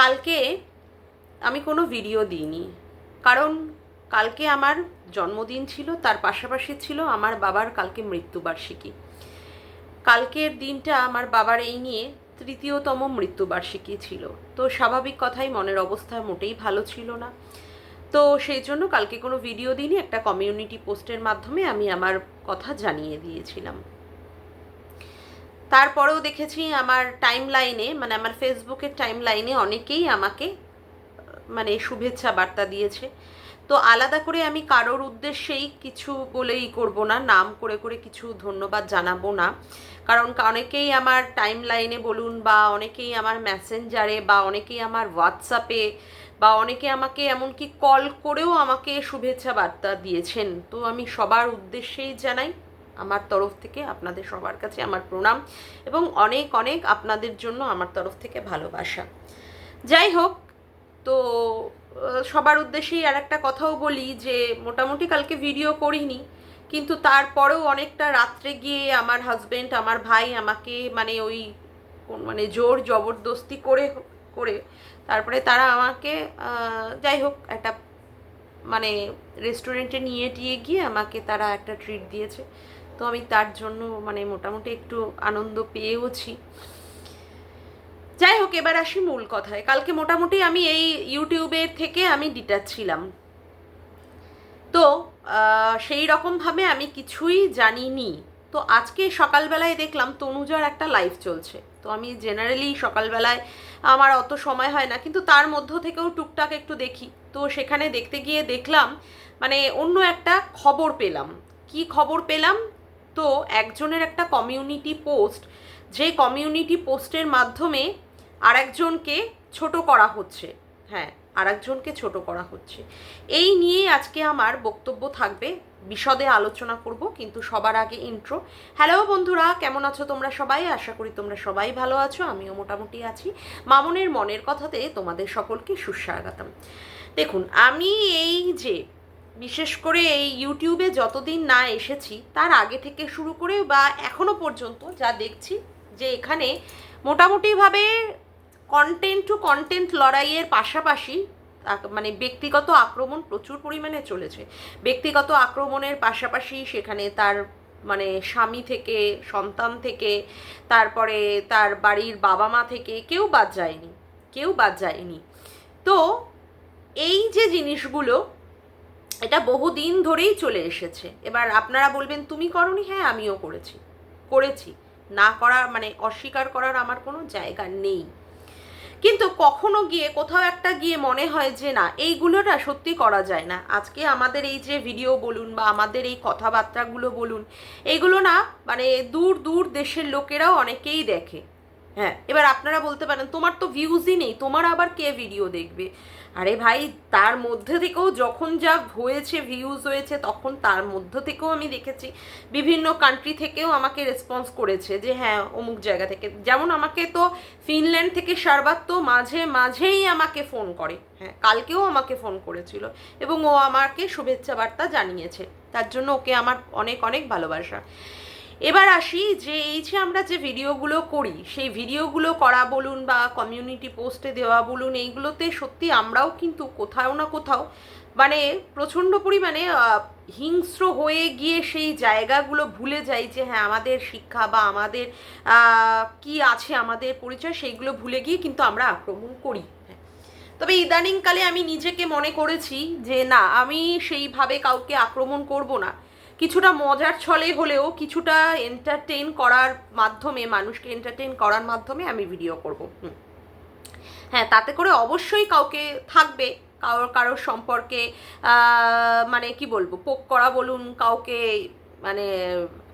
কালকে আমি কোনো ভিডিও দিইনি। কারণ কালকে আমার জন্মদিন ছিল, তার পাশাপাশি ছিল আমার বাবার কালকে মৃত্যুবার্ষিকী। কালকের দিনটা আমার বাবার এই নিয়ে তৃতীয়তম মৃত্যুবার্ষিকী ছিল। তো স্বাভাবিক কথাই মনের অবস্থা মোটেই ভালো ছিল না। তো সেই জন্য কালকে কোনো ভিডিও দিইনি, একটা কমিউনিটি পোস্টের মাধ্যমে আমি আমার কথা জানিয়ে দিয়েছিলাম। তারপরেও দেখেছি আমার টাইম লাইনে মানে আমার ফেসবুকের টাইম লাইনে অনেকেই আমাকে মানে শুভেচ্ছা বার্তা দিয়েছে। তো আলাদা করে আমি কারোর উদ্দেশ্যেই কিছু বলেই করব না, নাম করে করে কিছু ধন্যবাদ জানাব না। কারণ অনেকেই আমার টাইম লাইনে বলুন বা অনেকেই আমার মেসেঞ্জারে বা অনেকেই আমার হোয়াটসঅ্যাপে বা অনেকে আমাকে এমনকি কল করেও আমাকে শুভেচ্ছা বার্তা দিয়েছেন। তো আমি সবার উদ্দেশ্যেই জানাই আমার তরফ থেকে, আপনাদের সবার কাছে আমার প্রণাম এবং অনেক অনেক আপনাদের জন্য আমার তরফ থেকে ভালোবাসা। যাই হোক, তো সবার উদ্দেশ্যেই আর একটা কথাও বলি যে, মোটামুটি কালকে ভিডিও করিনি, কিন্তু তারপরেও অনেকটা রাত্রে গিয়ে আমার হাজবেন্ড আমার ভাই আমাকে মানে ওই মানে জোর জবরদস্তি করে করে তারপরে তারা আমাকে যাই হোক, একটা মানে রেস্টুরেন্টে নিয়ে টিয়ে গিয়ে আমাকে তারা একটা ট্রিট দিয়েছে। তো আমি তার জন্য মানে মোটামুটি একটু আনন্দ পেয়েওছি। যাই হোক এবার আসি মূল কথায়। কালকে মোটামুটি আমি এই ইউটিউবের থেকে আমি ডিটাচ ছিলাম। তো সেই রকমভাবে আমি কিছুই জানিনি। তো আজকে সকালবেলায় দেখলাম তনুজার একটা লাইভ চলছে। তো আমি জেনারেলি সকালবেলায় আমার অত সময় হয় না, কিন্তু তার মধ্য থেকেও টুকটাক একটু দেখি। তো সেখানে দেখতে গিয়ে দেখলাম মানে অন্য একটা খবর পেলাম। কি খবর পেলাম? তো একজনের একটা কমিউনিটি পোস্ট যে কমিউনিটি পোস্টের মাধ্যমে আরেকজনকে ছোট করা হচ্ছে। হ্যাঁ আরেকজনকে ছোট করা হচ্ছে। এই নিয়ে আজকে আমার বক্তব্য থাকবে। বিশদে আলোচনা করব, কিন্তু সবার আগে ইন্ট্রো হ্যালো বন্ধুরা, কেমন আছো তোমরা সবাই? আশা করি তোমরা সবাই ভালো আছো, আমিও মোটামুটি আছি। মামনের মনের কথাতে তোমাদের সকলকে সুস্বাগতম। দেখুন, আমি এই যে বিশেষ করে এই ইউটিউবে যতদিন না এসেছি, তার আগে থেকে শুরু করে বা এখনও পর্যন্ত যা দেখছি যে এখানে মোটামুটিভাবে কন্টেন্ট টু কন্টেন্ট লড়াইয়ের পাশাপাশি মানে ব্যক্তিগত আক্রমণ প্রচুর পরিমাণে চলেছে। ব্যক্তিগত আক্রমণের পাশাপাশি সেখানে তার মানে স্বামী থেকে, সন্তান থেকে, তারপরে তার বাড়ির বাবা মা থেকে কেউ বাদ যায়নি, কেউ বাদ যায়নি। তো এই যে জিনিসগুলো এটা বহুদিন ধরেই চলে এসেছে। এবার আপনারা বলবেন, তুমি করনি? হ্যাঁ আমিও করেছি। করেছি। না করার মানে অস্বীকার করার আমার কোনো জায়গা নেই। কিন্তু কখনো গিয়ে, কোথাও একটা গিয়ে মনে হয় যে, না এইগুলোটা সত্যি করা যায় না। আজকে আমাদের এই যে ভিডিও বলুন বা আমাদের এই কথাবার্তাগুলো বলুন, এগুলো না মানে দূর দূর দেশের লোকেরাও অনেকেই দেখে। হ্যাঁ এবার আপনারা বলতে পারেন, তোমার তো ভিউজই নেই, তোমার আবার কে ভিডিও দেখবে? আরে ভাই, তার মধ্যে থেকেও যখন যা হয়েছে ভিউজ হয়েছে, তখন তার মধ্য থেকেও আমি দেখেছি। বিভিন্ন কান্ট্রি থেকেও আমাকে রেসপন্স করেছে যে হ্যাঁ অমুক জায়গা থেকে। যেমন আমাকে তো ফিনল্যান্ড থেকে সারবাত তো মাঝে মাঝেই আমাকে ফোন করে। হ্যাঁ কালকেও আমাকে ফোন করেছিল এবং ও আমাকে শুভেচ্ছা বার্তা জানিয়েছে। তার জন্য ওকে আমার অনেক অনেক ভালোবাসা। এবার আসি যে এই যে আমরা যে ভিডিওগুলো করি, সেই ভিডিওগুলো করা বলুন বা কমিউনিটি পোস্টে দেওয়া বলুন, এইগুলোতে সত্যি আমরাও কিন্তু কোথাও না কোথাও মানে প্রচণ্ড পরিমাণে হিংস্র হয়ে গিয়ে সেই জায়গাগুলো ভুলে যাই যে হ্যাঁ আমাদের শিক্ষা বা আমাদের কি আছে, আমাদের পরিচয় সেইগুলো ভুলে গিয়ে কিন্তু আমরা আক্রমণ করি। তবে ইদানিংকালে আমি নিজেকে মনে করেছি যে না, আমি সেইভাবে কাউকে আক্রমণ করব না। কিছুটা মজার ছলে হলেও কিছুটা এন্টারটেইন করার মাধ্যমে, মানুষকে এন্টারটেইন করার মাধ্যমে আমি ভিডিও করব। হ্যাঁ তাতে করে অবশ্যই কাউকে থাকবে কারোর কারোর সম্পর্কে মানে কি বলব, পোক করা বলুন, কাউকে মানে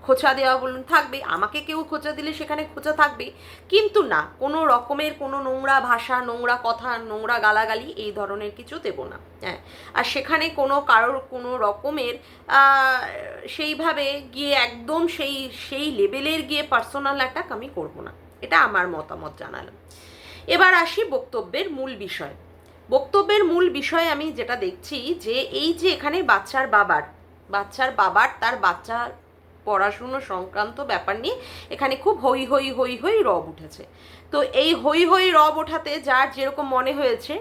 খোঁচা দেওয়া বলুন থাকবে আমাকে কেউ খোঁচা দিলে সেখানে খোঁচা থাকবে কিন্তু না, কোনো রকমের কোনো নোংরা ভাষা, নোংরা কথা, নোংরা গালাগালি এই ধরনের কিছু দেবো না। হ্যাঁ আর সেখানে কোনো কারোর কোনো রকমের সেইভাবে গিয়ে একদম সেই সেই লেভেলের গিয়ে পার্সোনাল অ্যাটাক আমি করব না। এটা আমার মতামত জানালাম এবার আসি বক্তব্যের মূল বিষয়। বক্তব্যের মূল বিষয় আমি যেটা দেখছি যে, এই যে এখানে বাচ্চার বাবার বাচ্চার বাবার, তার বাচ্চার পড়াশুনো সংক্রান্ত ব্যাপার নিয়ে এখানে খুব হই হই হই হই রব উঠেছে। তো এই হই হই রব ওঠাতে যার যেরকম মনে হয়েছে,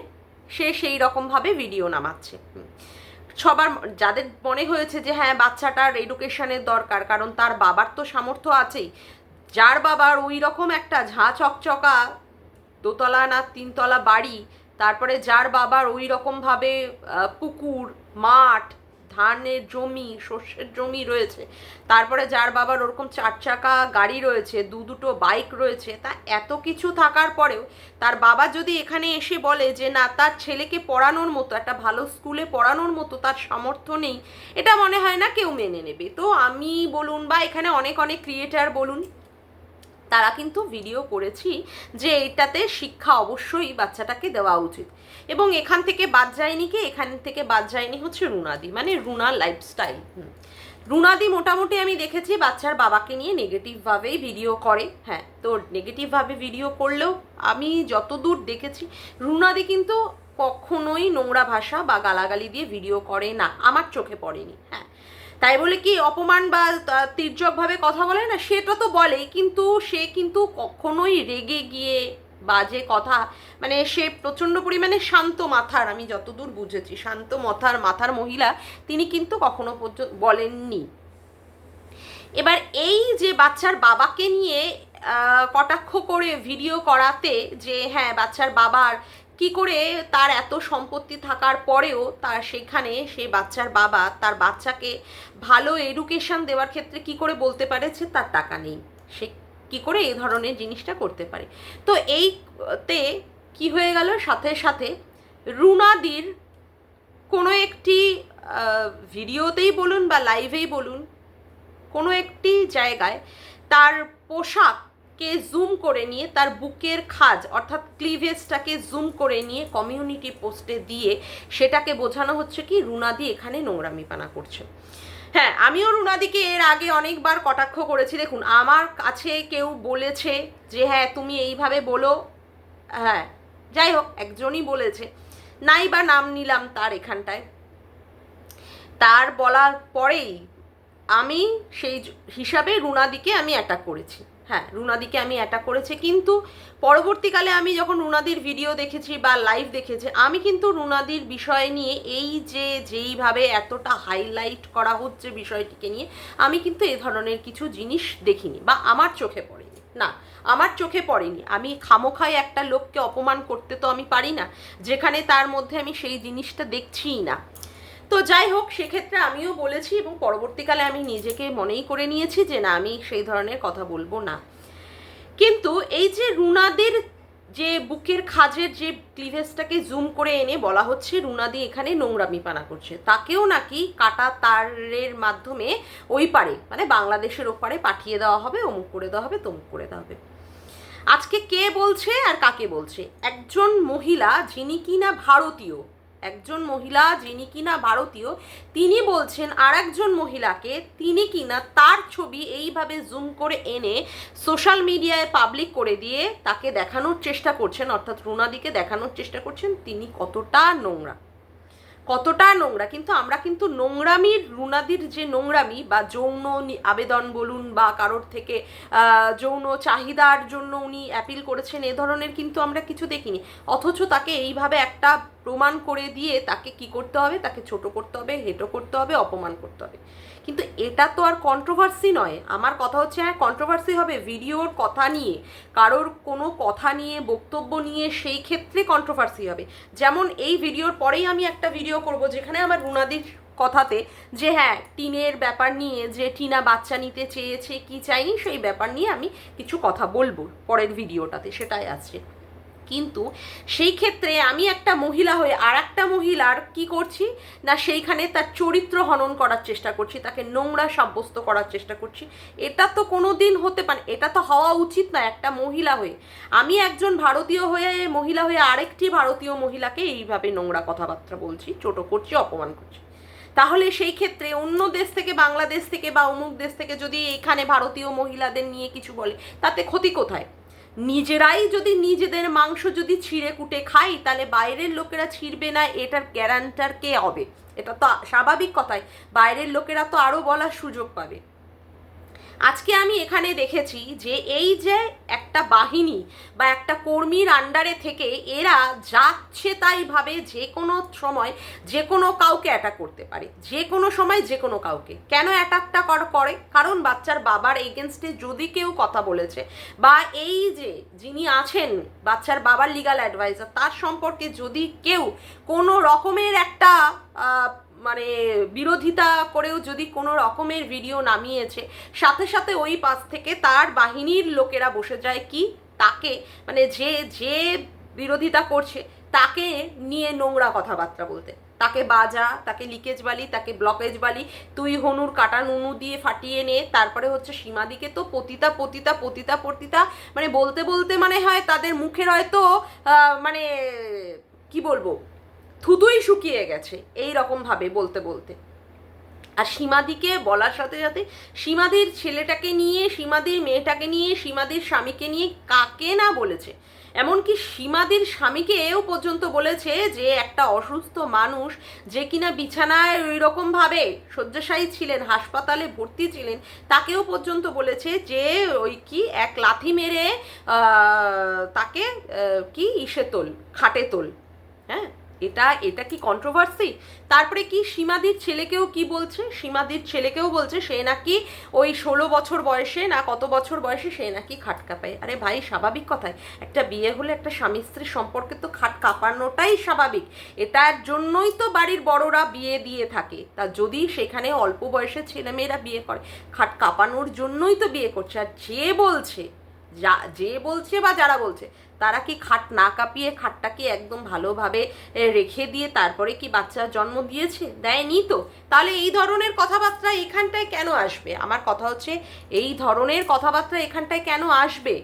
সে সেই রকমভাবে ভিডিও নামাচ্ছে। সবার যাদের মনে হয়েছে যে হ্যাঁ বাচ্চাটার এডুকেশনের দরকার, কারণ তার বাবার তো সামর্থ্য আছেই। যার বাবার ওই রকম একটা ঝাঁ চকচকা দোতলা না তিনতলা বাড়ি, তারপরে যার বাবার ওই রকমভাবে পুকুর, মাঠ ধানের জমি শস্যের জমি রয়েছে। তারপরে যার বাবার ওরকম চার চাকা গাড়ি রয়েছে, দু দুটো বাইক রয়েছে, তা এত কিছু থাকার পরেও তার বাবা যদি এখানে এসে বলে যে, না, তার ছেলেকে পড়ানোর মতো, একটা ভালো স্কুলে পড়ানোর মতো তার সামর্থ্য নেই, এটা মনে হয় না কেউ মেনে নেবে। তো আমি বলুন বা এখানে অনেক অনেক ক্রিয়েটার বলুন তারা কিন্তু ভিডিও করেছি যে এটাতে শিক্ষা অবশ্যই বাচ্চাটাকে দেওয়া উচিত। এবং এখান থেকে বাদ যায়নি কি? এখান থেকে বাদ যায়নি হচ্ছে রুনাদি মানে রুনা লাইফস্টাইল রুনাদি মোটামুটি আমি দেখেছি বাচ্চার বাবাকে নিয়ে নেগেটিভভাবেই ভিডিও করে। হ্যাঁ তো নেগেটিভভাবে ভিডিও করলেও আমি যতদূর দেখেছি, রুনাদি কিন্তু কখনোই নোংরা ভাষা বা গালাগালি দিয়ে ভিডিও করে না। আমার চোখে পড়েনি। হ্যাঁ তাই বলে কি অপমান বা তির্যকভাবে কথা বলে না? সেটা তো বলে কিন্তু সে কিন্তু কখনোই রেগে গিয়ে বাজে কথা মানে সে প্রচণ্ড পরিমাণে শান্ত মাথার, আমি যতদূর বুঝেছি, শান্ত মাথার মাথার মহিলা তিনি কিন্তু কখনো পর্যন্ত বলেননি। এবার এই যে বাচ্চার বাবাকে নিয়ে কটাক্ষ করে ভিডিও করাতে যে হ্যাঁ বাচ্চার বাবার কি করে তার এত সম্পত্তি থাকার পরেও তার সেখানে সেই বাচ্চার বাবা তার বাচ্চাকে ভালো এডুকেশন দেওয়ার ক্ষেত্রে কি করে বলতে পারে যে তার টাকা নেই? সে কি করে এই ধরনের জিনিসটা করতে পারে? তো এইতে কি হয়ে গেল? সাথে সাথে রুনাদির কোনো একটি ভিডিওতেই বলুন বা লাইভেই বলুন, কোনো একটি জায়গায় তার পোশাককে জুম করে নিয়ে তার বুকের খাজ, অর্থাৎ ক্লিভেজটাকে জুম করে নিয়ে কমিউনিটি পোস্টে দিয়ে সেটাকে বোঝানো হচ্ছে কি, রুনাদি এখানে নোংরামিপানা করছে। হ্যাঁ আমিও রুনাদিকে এর আগে অনেকবার কটাক্ষ করেছি। দেখুন, আমার কাছে কেউ বলেছে যে হ্যাঁ তুমি এইভাবে বলো। হ্যাঁ যাই হোক, একজনই বলেছে। নাই বা নাম নিলাম তার এখানটায়। তার বলার পরেই আমি সেই হিসাবে রুনাদিকে আমি অ্যাটাক করেছি। হ্যাঁ রুনাদিকে আমি অ্যাটাক করেছি। কিন্তু পরবর্তীকালে আমি যখন রুনাদির ভিডিও দেখেছি বা লাইভ দেখেছি, আমি কিন্তু রুনাদির বিষয় নিয়ে এই যে যেইভাবে এতটা হাইলাইট করা হচ্ছে বিষয়টিকে নিয়ে, আমি কিন্তু এ ধরনের কিছু জিনিস দেখিনি বা আমার চোখে পড়েনি। না, আমার চোখে পড়েনি। আমি খামোখায় একটা লোককে অপমান করতে তো আমি পারি না, যেখানে তার মধ্যে আমি সেই জিনিসটা দেখছিই না। তো যাই হোক, সেক্ষেত্রে আমিও বলেছি এবং পরবর্তীকালে আমি নিজেকে মনেই করে নিয়েছি যে না, আমি সেই ধরনের কথা বলব না। কিন্তু এই যে রুনাদের যে বুকের খাজের যে ক্লিভেজটাকে জুম করে এনে বলা হচ্ছে, রুনাদি এখানে নোংরামি পানা করছে। তাকেও নাকি কাটা তারের মাধ্যমে ওই পারে মানে বাংলাদেশের ওপারে পাঠিয়ে দেওয়া হবে, অমুক করে দেওয়া হবে, তমুক করে দেওয়া হবে। আজকে কে বলছে আর কাকে বলছে? একজন মহিলা যিনি কিনা ভারতীয় একজন মহিলা যিনি কিনা ভারতীয়, তিনি বলছেন আর একজন মহিলাকে তিনি কিনা তার ছবি এইভাবে জুম করে এনে সোশ্যাল মিডিয়ায় পাবলিক করে দিয়ে তাকে দেখানোর চেষ্টা করছেন, অর্থাৎ রুনাদিকে দেখানোর চেষ্টা করছেন, তিনি কতটা নোংরা। কতটা নোংরা, কিন্তু আমরা কিন্তু নোংরামির, রুনাদির যে নোংরামি বা যৌন আবেদন বলুন বা কারোর থেকে যৌন চাহিদার জন্য উনি অ্যাপিল করেছেন, এ ধরনের কিন্তু আমরা কিছু দেখিনি। অথচ তাকে এইভাবে একটা প্রমাণ করে দিয়ে তাকে কি করতে হবে? তাকে ছোট করতে হবে, হেঁটো করতে হবে, অপমান করতে হবে। কিন্তু এটা তো আর কন্ট্রোভার্সি নয়। আমার কথা হচ্ছে হ্যাঁ কন্ট্রোভার্সি হবে ভিডিওর কথা নিয়ে। কারোর কোনো কথা নিয়ে, বক্তব্য নিয়ে সেই ক্ষেত্রে কন্ট্রোভার্সি হবে। যেমন এই ভিডিওর পরেই আমি একটা ভিডিও করব যেখানে আমার রুনাদির কথাতে যে হ্যাঁ টিনের ব্যাপার নিয়ে, যে টিনা বাচ্চা নিতে চেয়েছে, কি চাইনি, সেই ব্যাপার নিয়ে আমি কিছু কথা বলব পরের ভিডিওটাতে সেটাই আছে। কিন্তু সেই ক্ষেত্রে আমি একটা মহিলা হয়ে আর একটা মহিলার কি করছি? না, সেইখানে তার চরিত্র হনন করার চেষ্টা করছি, তাকে নোংরা সাব্যস্ত করার চেষ্টা করছি। এটা তো কোনো দিন হতে পারে, এটা তো হওয়া উচিত না একটা মহিলা হয়ে। আমি একজন ভারতীয় হয়ে, মহিলা হয়ে আরেকটি ভারতীয় মহিলাকে এইভাবে নোংরা কথাবার্তা বলছি, ছোট করছি, অপমান করছি। তাহলে সেই ক্ষেত্রে অন্য দেশ থেকে, বাংলাদেশ থেকে বা অমুক দেশ থেকে যদি এখানে ভারতীয় মহিলাদের নিয়ে কিছু বলে, তাতে ক্ষতি কোথায়? নিজেরাই যদি নিজেদের মাংস যদি ছিঁড়ে কুটে খাই, তাহলে বাইরের লোকেরা ছিঁড়বে না, এটার গ্যারান্টার কে হবে? এটা তো স্বাভাবিক কথাই। বাইরের লোকেরা তো আরও বলার সুযোগ পাবে। আজকে আমি এখানে দেখেছি যে এই যে একটা বাহিনী বা একটা কর্মীর আন্ডারে থেকে এরা যাচ্ছে তাই ভাবে যে কোনো সময়, যে কোনো কাউকে অ্যাটাক করতে পারে। যে কোনো সময় যে কোনো কাউকে। কেন অ্যাটাকটা করে কারণ বাচ্চার বাবার এগেনস্টে যদি কেউ কথা বলেছে বা এই যে যিনি আছেন, বাচ্চার বাবার লিগাল অ্যাডভাইজার তার সম্পর্কে যদি কেউ কোনো রকমের একটা মানে বিরোধিতা করেও যদি কোনো রকমের ভিডিও নামিয়েছে, সাথে সাথে ওই পাশ থেকে তার বাহিনীর লোকেরা বসে যায় কি? তাকে মানে যে যে বিরোধিতা করছে, তাকে নিয়ে নোংরা কথাবার্তা বলতে। তাকে বাজা, তাকে লিকেজ বালি, তাকে ব্লকেজ বালি, তুই হনুর কাটা নুনু দিয়ে ফাটিয়ে নে, তারপরে হচ্ছে সীমাদিকে তো পতিতা পতিতা পতিতা পতিতা মানে বলতে বলতে মানে হয় তাদের মুখের হয়তো মানে কি বলব? থুতুই শুকিয়ে গেছে এই রকমভাবে বলতে বলতে। আর সীমাদিকে বলার সাথে সাথে সীমাদির ছেলেটাকে নিয়ে, সীমাদির মেয়েটাকে নিয়ে, সীমাদির স্বামীকে নিয়ে কাকে না বলেছে? এমনকি সীমাদির স্বামীকে এও পর্যন্ত বলেছে যে, একটা অসুস্থ মানুষ যে কিনা বিছানায় ওই রকমভাবে শয্যাশায়ী ছিলেন, হাসপাতালে ভর্তি ছিলেন, তাকেও পর্যন্ত বলেছে যে, ওই কি এক লাথি মেরে তাকে কি? ইসে তোল, খাটে তোল হ্যাঁ? এটা এটা কি কন্ট্রোভার্সি তারপরে কি সীমাদির ছেলেকেও কি বলছে? সীমাদির ছেলেকেও বলছে, সে নাকি ওই ষোলো বছর বয়সে না কত বছর বয়সে সে নাকি খাট কাঁপায় আরে ভাই, স্বাভাবিক কথায়, একটা বিয়ে হলে একটা স্বামী স্ত্রীর সম্পর্কে তো খাট কাঁপানোটাই স্বাভাবিক। এটার জন্যই তো বাড়ির বড়রা বিয়ে দিয়ে থাকে। তা যদি সেখানে অল্প বয়সের ছেলেমেয়েরা বিয়ে করে, খাট কাঁপানোর জন্যই তো বিয়ে করছে। আর যে বলছে যা, যে বলছে বা যারা বলছে, তারা কি খাট না কাঁপিয়ে খাটটাকে একদম ভালোভাবে রেখে দিয়ে তারপরে কি বাচ্চা জন্ম দিয়েছে? দেয়নি তো। তাহলে এই ধরনের কথাবার্তা এখানটায় কেন আসবে? আমার কথা হচ্ছে, এই ধরনের কথাবার্তা এখানটায় কেন আসবে?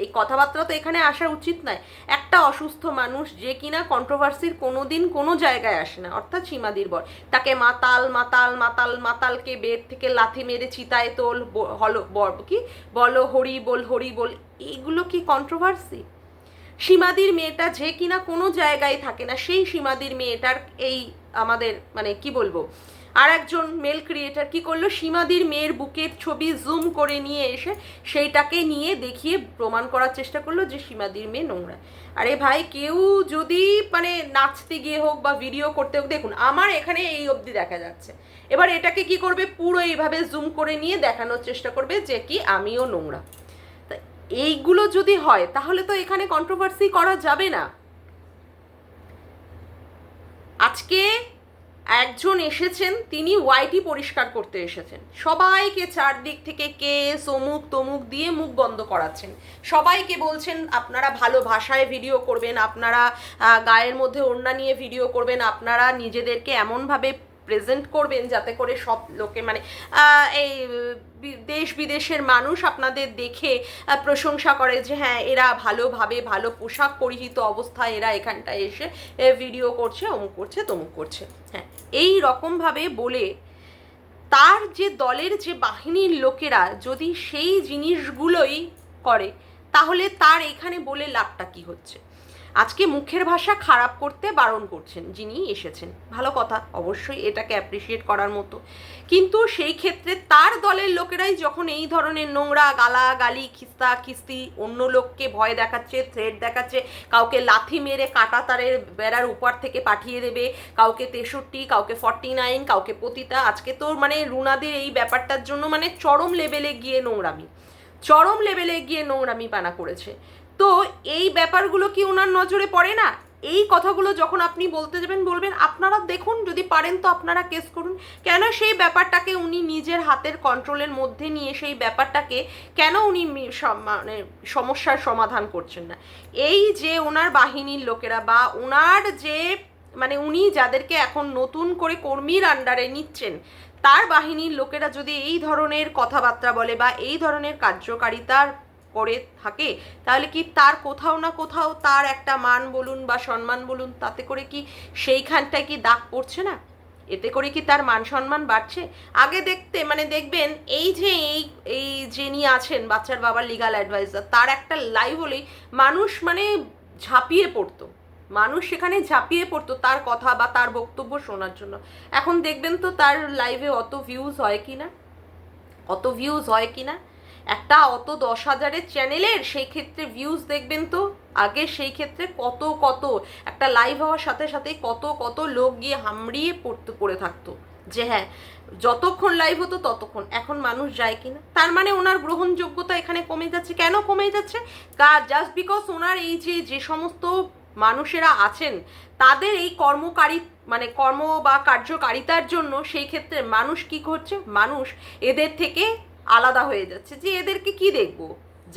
এই কথাবার্তা তো এখানে আসা উচিত নয়। একটা অসুস্থ মানুষ যে কিনা কন্ট্রোভার্সির কোনো দিন কোনো জায়গায় আসে না, অর্থাৎ সীমাদির বর তাকে মাতাল মাতাল মাতাল, মাতালকে বেদ থেকে লাথি মেরে চিতায় তোল হলো বর কি? বলো, হরি বল হরি বল এইগুলো কি কন্ট্রোভার্সি সীমাদির মেয়েটা যে কিনা কোনো জায়গায় থাকে না, সেই সীমাদির মেয়েটার এই আমাদের মানে কি বলব আর একজন মেল ক্রিয়েটার কি করল? সীমাদির মেয়ের বুকের ছবি জুম করে নিয়ে এসে সেইটাকে নিয়ে দেখিয়ে প্রমাণ করার চেষ্টা করল যে সীমাদির মেয়ে নোংরা। আরে ভাই, কেউ যদি মানে নাচতে গিয়ে হোক বা ভিডিও করতে হোক, দেখুন, আমার এখানে এই অবধি দেখা যাচ্ছে। এবার এটাকে কি করবে? পুরো এইভাবে জুম করে নিয়ে দেখানোর চেষ্টা করবে যে কি আমিও নোংরা। এইগুলো যদি হয়, তাহলে তো এখানে কন্ট্রোভার্সি করা যাবে না। আজকে একজন এসেছেন, তিনি ওয়াইটি পরিষ্কার করতে এসেছেন। সবাইকে চারদিক থেকে কে, অমুক, তমুক দিয়ে মুখ বন্ধ করাচ্ছেন। সবাইকে বলছেন, আপনারা ভালো ভাষায় ভিডিও করবেন, আপনারা গায়ের মধ্যে ওড়না নিয়ে ভিডিও করবেন, আপনারা নিজেদেরকে এমনভাবে প্রেজেন্ট করবেন যাতে করে সব লোকে মানে এই দেশ বিদেশের মানুষ আপনাদের দেখে প্রশংসা করে যে হ্যাঁ এরা ভালোভাবে ভালো পোশাক পরিহিত অবস্থায় এরা এখানটায় এসে ভিডিও করছে, অমুক করছে, তমুক করছে। হ্যাঁ এই রকমভাবে বলে তার যে দলের যে বাহিনীর লোকেরা যদি সেই জিনিসগুলোই করে, তাহলে তার এখানে বলে লাভটা কি হচ্ছে? আজকে মুখের ভাষা খারাপ করতে বারণ করছেন, যিনি এসেছেন। ভালো কথা, অবশ্যই এটাকে অ্যাপ্রিসিয়েট করার মতো। কিন্তু সেই ক্ষেত্রে তার দলের লোকেরাই যখন এই ধরনের নোংরা গালা গালি খিস্তা খিস্তি, অন্য লোককে ভয় দেখাচ্ছে থ্রেড দেখাচ্ছে, কাউকে লাথি মেরে কাটা তারের বেড়ার উপর থেকে পাঠিয়ে দেবে, কাউকে তেষট্টি, কাউকে ফর্টি নাইন কাউকে পতিতা, আজকে তো মানে রুনাদের এই ব্যাপারটার জন্য মানে চরম লেভেলে গিয়ে নোংরামি। চরম লেভেলে গিয়ে নোংরামি পানা করেছে। তো এই ব্যাপারগুলো কি ওনার নজরে পড়ে না? এই কথাগুলো যখন আপনি বলতে যাবেন, বলবেন, আপনারা দেখুন, যদি পারেন তো আপনারা কেস করুন। কেন সেই ব্যাপারটাকে উনি নিজের হাতের কন্ট্রোলের মধ্যে নিয়ে সেই ব্যাপারটাকে কেন উনি মানে সমস্যার সমাধান করছেন না? এই যে ওনার বাহিনীর লোকেরা বা ওনার যে মানে উনি যাদেরকে এখন নতুন করে কর্মীর আন্ডারে নিচ্ছেন, তার বাহিনীর লোকেরা যদি এই ধরনের কথাবার্তা বলে বা এই ধরনের কার্যকারিতার করে থাকে, তাহলে কি তার কোথাও না কোথাও তার একটা মান বলুন বা সম্মান বলুন, তাতে করে কি সেইখানটায় কি দাগ পড়ছে না? এতে করে কি তার মান সম্মান বাড়ছে? আগে দেখতে মানে দেখবেন এই যে এই এই যিনি আছেন, বাচ্চার বাবার লিগাল অ্যাডভাইজার তার একটা লাইভ হলেই মানুষ মানে ঝাঁপিয়ে পড়তো। মানুষ সেখানে ঝাঁপিয়ে পড়তো তার কথা বা তার বক্তব্য শোনার জন্য। এখন দেখবেন তো তার লাইভে অত ভিউজ হয় কি না অত ভিউজ হয় কি না একটা অত দশ হাজারের চ্যানেলের সেই ক্ষেত্রে ভিউজ দেখবেন তো? আগে সেই ক্ষেত্রে কত কত, একটা লাইভ হওয়ার সাথে সাথে কত কত লোক গিয়ে হামড়িয়ে পড়তে, পড়ে থাকতো। যে হ্যাঁ যতক্ষণ লাইভ হতো ততক্ষণ। এখন মানুষ যায় কিনা? তার মানে ওনার গ্রহণযোগ্যতা এখানে কমে যাচ্ছে। কেন কমে যাচ্ছে? জাস্ট বিকজ ওনার এই যে যে সমস্ত মানুষেরা আছেন, তাদের এই কর্মকারী মানে কর্ম বা কার্যকারিতার জন্য সেই ক্ষেত্রে মানুষ কি করছে? মানুষ এদের থেকে আলাদা হয়ে যাচ্ছে যে এদেরকে কি দেখব?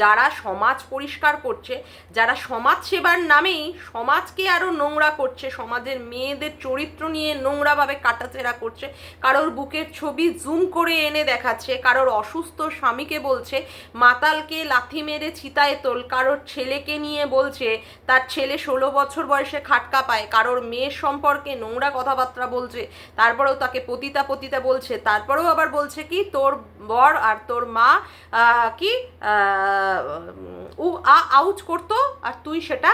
যারা সমাজ পরিষ্কার করছে, যারা সমাজ সেবার নামেই সমাজকে আরও নোংরা করছে, সমাজের মেয়েদের চরিত্র নিয়ে নোংরাভাবে কাটাচেরা করছে, কারোর বুকের ছবি জুম করে এনে দেখাচ্ছে, কারোর অসুস্থ স্বামীকে বলছে, মাতালকে লাথি মেরে ছিতায় তোল। কারোর ছেলেকে নিয়ে বলছে, তার ছেলে ষোলো বছর বয়সে খাটকা পায়। কারোর মেয়ের সম্পর্কে নোংরা কথাবার্তা বলছে, তারপরেও তাকে পতিতা পতিতা বলছে, তারপরেও আবার বলছে কি, তোর বর আর তোর মা কি ও আ আউচ করতো আর তুই সেটা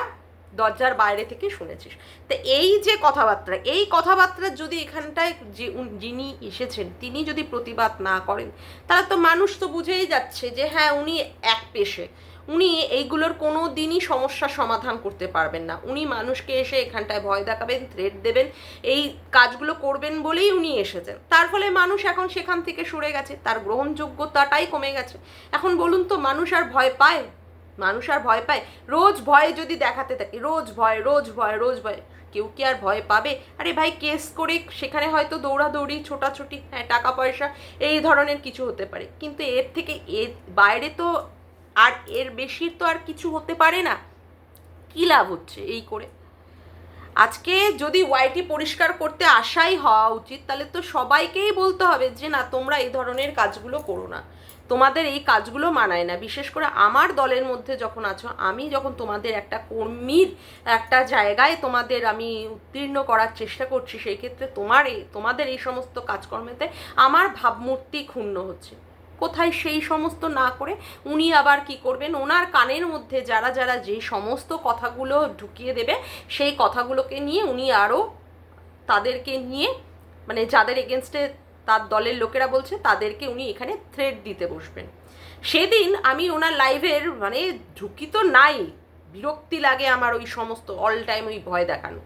দরজার বাইরে থেকে শুনেছিস। তো এই যে কথাবার্তা, এই কথাবার্তা যদি এখানটায় যে যিনি এসেছেন, তিনি যদি প্রতিবাদ না করেন, তাহলে তো মানুষ তো বুঝেই যাচ্ছে যে হ্যাঁ উনি এক পেশে। উনি এইগুলোর কোনো দিনই সমস্যার সমাধান করতে পারবেন না। উনি মানুষকে এসে এখানটায় ভয় দেখাবেন থ্রেট দেবেন, এই কাজগুলো করবেন বলেই উনি এসেছেন। তার ফলে মানুষ এখন সেখান থেকে সরে গেছে, তার গ্রহণযোগ্যতাটাই কমে গেছে। এখন বলুন তো, মানুষ আর ভয় পায়? মানুষ আর ভয় পায়? রোজ ভয়ে যদি দেখাতে থাকে, রোজ ভয় রোজ ভয় রোজ ভয়, কেউ কি আর ভয় পাবে? আরে ভাই, কেস করে সেখানে হয়তো দৌড়াদৌড়ি, ছোটাছুটি হ্যাঁ টাকা পয়সা, এই ধরনের কিছু হতে পারে। কিন্তু এর থেকে এর বাইরে তো আর এর বেশি তো আর কিছু হতে পারে না। কী লাভ হচ্ছে এই করে? আজকে যদি ওয়াইটি পরিষ্কার করতে আসাই হওয়া উচিত, তাহলে তো সবাইকেই বলতে হবে যে, না, তোমরা এই ধরনের কাজগুলো করো না। তোমাদের এই কাজগুলো মানায় না। বিশেষ করে আমার দলের মধ্যে যখন আছো, আমি যখন তোমাদের একটা কর্মীর একটা জায়গায় তোমাদের আমি উত্তীর্ণ করার চেষ্টা করছি, সেই ক্ষেত্রে তোমার এই, তোমাদের এই সমস্ত কাজকর্মেতে আমার ভাবমূর্তি ক্ষুণ্ণ হচ্ছে। কোথায় সেই সমস্ত না করে উনি আবার কি করবেন? ওনার কানের মধ্যে যারা যারা যে সমস্ত কথাগুলো ঢুকিয়ে দেবে, সেই কথাগুলোকে নিয়ে উনি আরও তাদেরকে নিয়ে মানে যাদের এগেনস্টে তার দলের লোকেরা বলছে, তাদেরকে উনি এখানে থ্রেড দিতে বসবেন। সেদিন আমি ওনার লাইভের মানে ঢুকি তো নাই, বিরক্তি লাগে আমার ওই সমস্ত অল টাইম ওই ভয় দেখানো।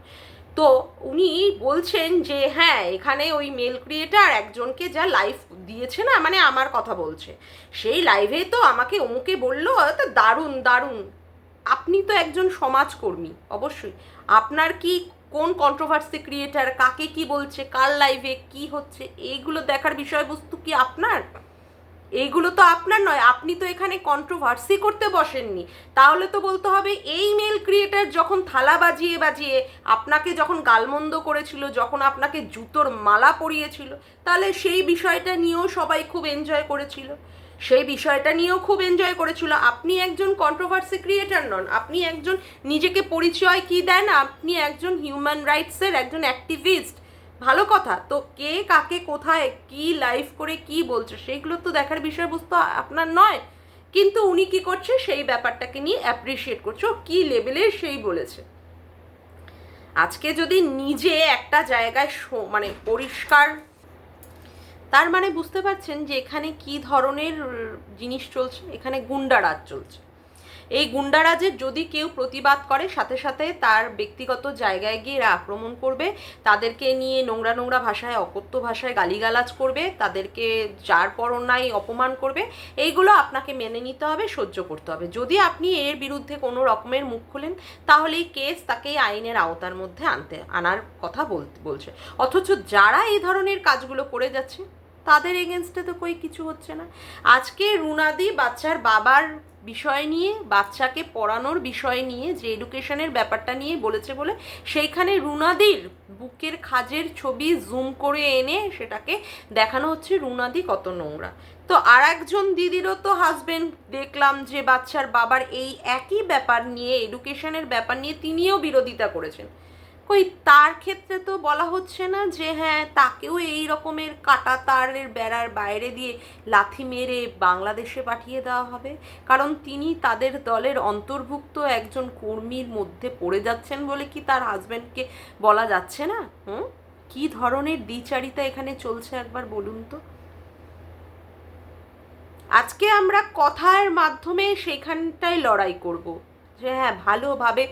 তো উনি বলছেন যে হ্যাঁ এখানে ওই মেল ক্রিয়েটার একজনকে যা লাইভ দিয়েছে না মানে আমার কথা বলছে। সেই লাইভে তো আমাকে অমুকে বলল দারুণ দারুণ। আপনি তো একজন সমাজকর্মী, অবশ্যই। আপনার কি কোন কন্ট্রোভার্সি ক্রিয়েটার কাকে কি বলছে, কার লাইভে কি হচ্ছে এইগুলো দেখার বিষয়বস্তু কি আপনার? এইগুলো তো আপনার নয়, আপনি তো এখানে কন্ট্রোভার্সি করতে বসেননি। তাহলে তো বলতে হবে এই মেল ক্রিয়েটার যখন থালা বাজিয়ে বাজিয়ে আপনাকে যখন গালমন্দ করেছিল, যখন আপনাকে জুতোর মালা পরিয়েছিল, তাহলে সেই বিষয়টা নিয়েও সবাই খুব এনজয় করেছিল। সেই বিষয়টা নিয়েও খুব এনজয় করেছিল। আপনি একজন কন্ট্রোভার্সি ক্রিয়েটার নন, আপনি একজন নিজেকে পরিচয় কি দেন, আপনি একজন হিউম্যান রাইটসের একজন অ্যাক্টিভিস্ট ভালো কথা। তো কে কাকে কোথায় কি লাইভ করে কি বলছে সেইগুলো তো দেখার বিষয়বস্তু আপনার নয়। কিন্তু উনি কি করছে, সেই ব্যাপারটাকে নিয়ে অ্যাপ্রিসিয়েট করছে। কি লেভেলে সেই বলেছে। আজকে যদি নিজে একটা জায়গায় মানে পরিষ্কার, তার মানে বুঝতে পারছেন যে এখানে কি ধরনের জিনিস চলছে? এখানে গুন্ডারাজ চলছে। এই গুন্ডারাজের যদি কেউ প্রতিবাদ করে, সাথে সাথে তার ব্যক্তিগত জায়গায় গিয়ে এরা আক্রমণ করবে। তাদেরকে নিয়ে নোংরা নোংরা ভাষায়, অকথ্য ভাষায় গালিগালাজ করবে। তাদেরকে যার পর অন্যায় অপমান করবে। এইগুলো আপনাকে মেনে নিতে হবে, সহ্য করতে হবে। যদি আপনি এর বিরুদ্ধে কোনো রকমের মুখ খুলেন, তাহলে এই কেস তাকে আইনের আওতার মধ্যে আনতে, আনার কথা বলছে। অথচ যারা এই ধরনের কাজগুলো করে যাচ্ছে, তাদের এগেনস্টে তো কই কিছু হচ্ছে না। আজকে রুনাদি বাচ্চার বাবার বিষয় নিয়ে, বাচ্চাকে পড়ানোর বিষয় নিয়ে, যে এডুকেশনের ব্যাপারটা নিয়ে বলেছে বলে সেইখানে রুনাদির বুকের খাজের ছবি জুম করে এনে সেটাকে দেখানো হচ্ছে রুনাদি কত নোংরা। তো আর একজন দিদিরও তো হাজবেন্ড দেখলাম যে বাচ্চার বাবার এই একই ব্যাপার নিয়ে এডুকেশনের ব্যাপার নিয়ে তিনিও বিরোধিতা করেছেন। কই, তার ক্ষেত্রে তো বলা হচ্ছে না যে হ্যাঁ তাকেও এই রকমের কাটা তারের বেড়ার বাইরে দিয়ে লাথি মেরে বাংলাদেশে পাঠিয়ে দেওয়া হবে। কারণ তিনি তাদের দলের অন্তর্ভুক্ত একজন কর্মীর মধ্যে পড়ে যাচ্ছেন বলে কি তার হাজব্যান্ডকে বলা যাচ্ছে না? হুম? কী ধরনের দ্বিচারিতা এখানে চলছে একবার বলুন তো। আজকে আমরা কথার মাধ্যমে সেখানটায় লড়াই করব। যে হ্যাঁ ভালোভাবে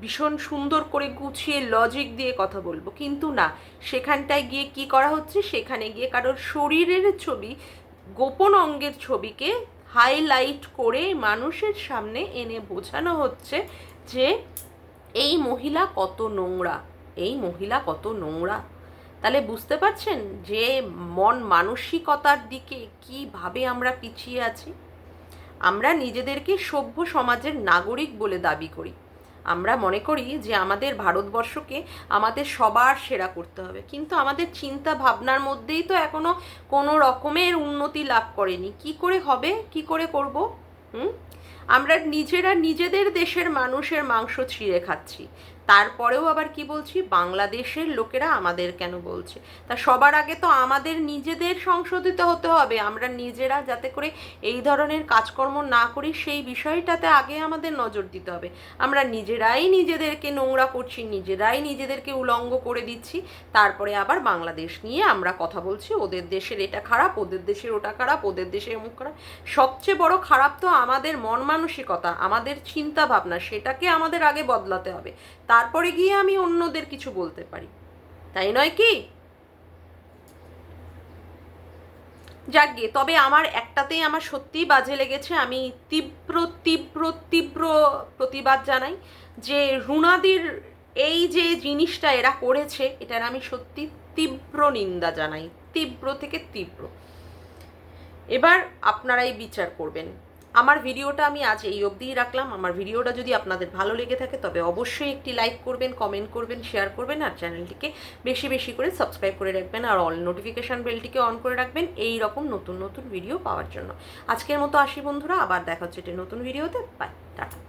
ভীষণ সুন্দর করে গুছিয়ে লজিক দিয়ে কথা বলব। কিন্তু না, সেখানটায় গিয়ে কি করা হচ্ছে? সেখানে গিয়ে কারোর শরীরের ছবি, গোপন অঙ্গের ছবিকে হাইলাইট করে মানুষের সামনে এনে বোঝানো হচ্ছে যে, এই মহিলা কত নোংরা, এই মহিলা কত নোংরা। তাহলে বুঝতে পারছেন যে, মন মানসিকতার দিকে কীভাবে আমরা পিছিয়ে আছি? আমরা নিজেদেরকে সভ্য সমাজের নাগরিক বলে দাবি করি। আমরা মনে করি যে আমাদের ভারতবর্ষকে আমাদের সবার সেরা করতে হবে। কিন্তু আমাদের চিন্তা ভাবনার মধ্যেই তো এখনও কোনো রকমের উন্নতি লাভ করেনি। কি করে হবে? কি করে করব? হুম? আমরা নিজেরা নিজেদের দেশের মানুষের মাংস ছিঁড়ে খাচ্ছি। তারপরেও আবার কি বলছি? বাংলাদেশের লোকেরা আমাদের কেন বলছে? তা সবার আগে তো আমাদের নিজেদের সংশোধিত হতে হবে। আমরা নিজেরা যাতে করে এই ধরনের কাজকর্ম না করি, সেই বিষয়টাতে আগে আমাদের নজর দিতে হবে। আমরা নিজেরাই নিজেদেরকে নোংরা করছি, নিজেরাই নিজেদেরকে উলঙ্গ করে দিচ্ছি। তারপরে আবার বাংলাদেশ নিয়ে আমরা কথা বলছি। ওদের দেশের এটা খারাপ, ওদের দেশের ওটা খারাপ, ওদের দেশের অমুক খারাপ। সবচেয়ে বড় খারাপ তো আমাদের মন মানসিকতা, আমাদের চিন্তা ভাবনা সেটাকে আমাদের আগে বদলাতে হবে। তারপরে গিয়ে আমি অন্যদের কিছু বলতে পারি। তাই নয় কি? যাক গিয়ে তবে আমার একটাতেই আমার সত্যিই বাজে লেগেছে। আমি তীব্র তীব্র তীব্র প্রতিবাদ জানাই যে রুনাদির এই যে জিনিসটা এরা করেছে, এটার আমি সত্যি তীব্র নিন্দা জানাই। তীব্র থেকে তীব্র। এবার আপনারাই বিচার করবেন। আমার ভিডিওটা আমি আজ এই অবধিই রাখলাম। আমার ভিডিওটা যদি আপনাদের ভালো লেগে থাকে, তবে অবশ্যই একটি লাইক করবেন কমেন্ট করবেন শেয়ার করবেন, আর চ্যানেলটিকে বেশি বেশি করে সাবস্ক্রাইব করে রাখবেন, আর অল নোটিফিকেশান বেলটিকে অন করে রাখবেন এই রকম নতুন নতুন ভিডিও পাওয়ার জন্য। আজকের মতো আসি বন্ধুরা, আবার দেখা হচ্ছে একটি নতুন ভিডিওতে বাই টাটা।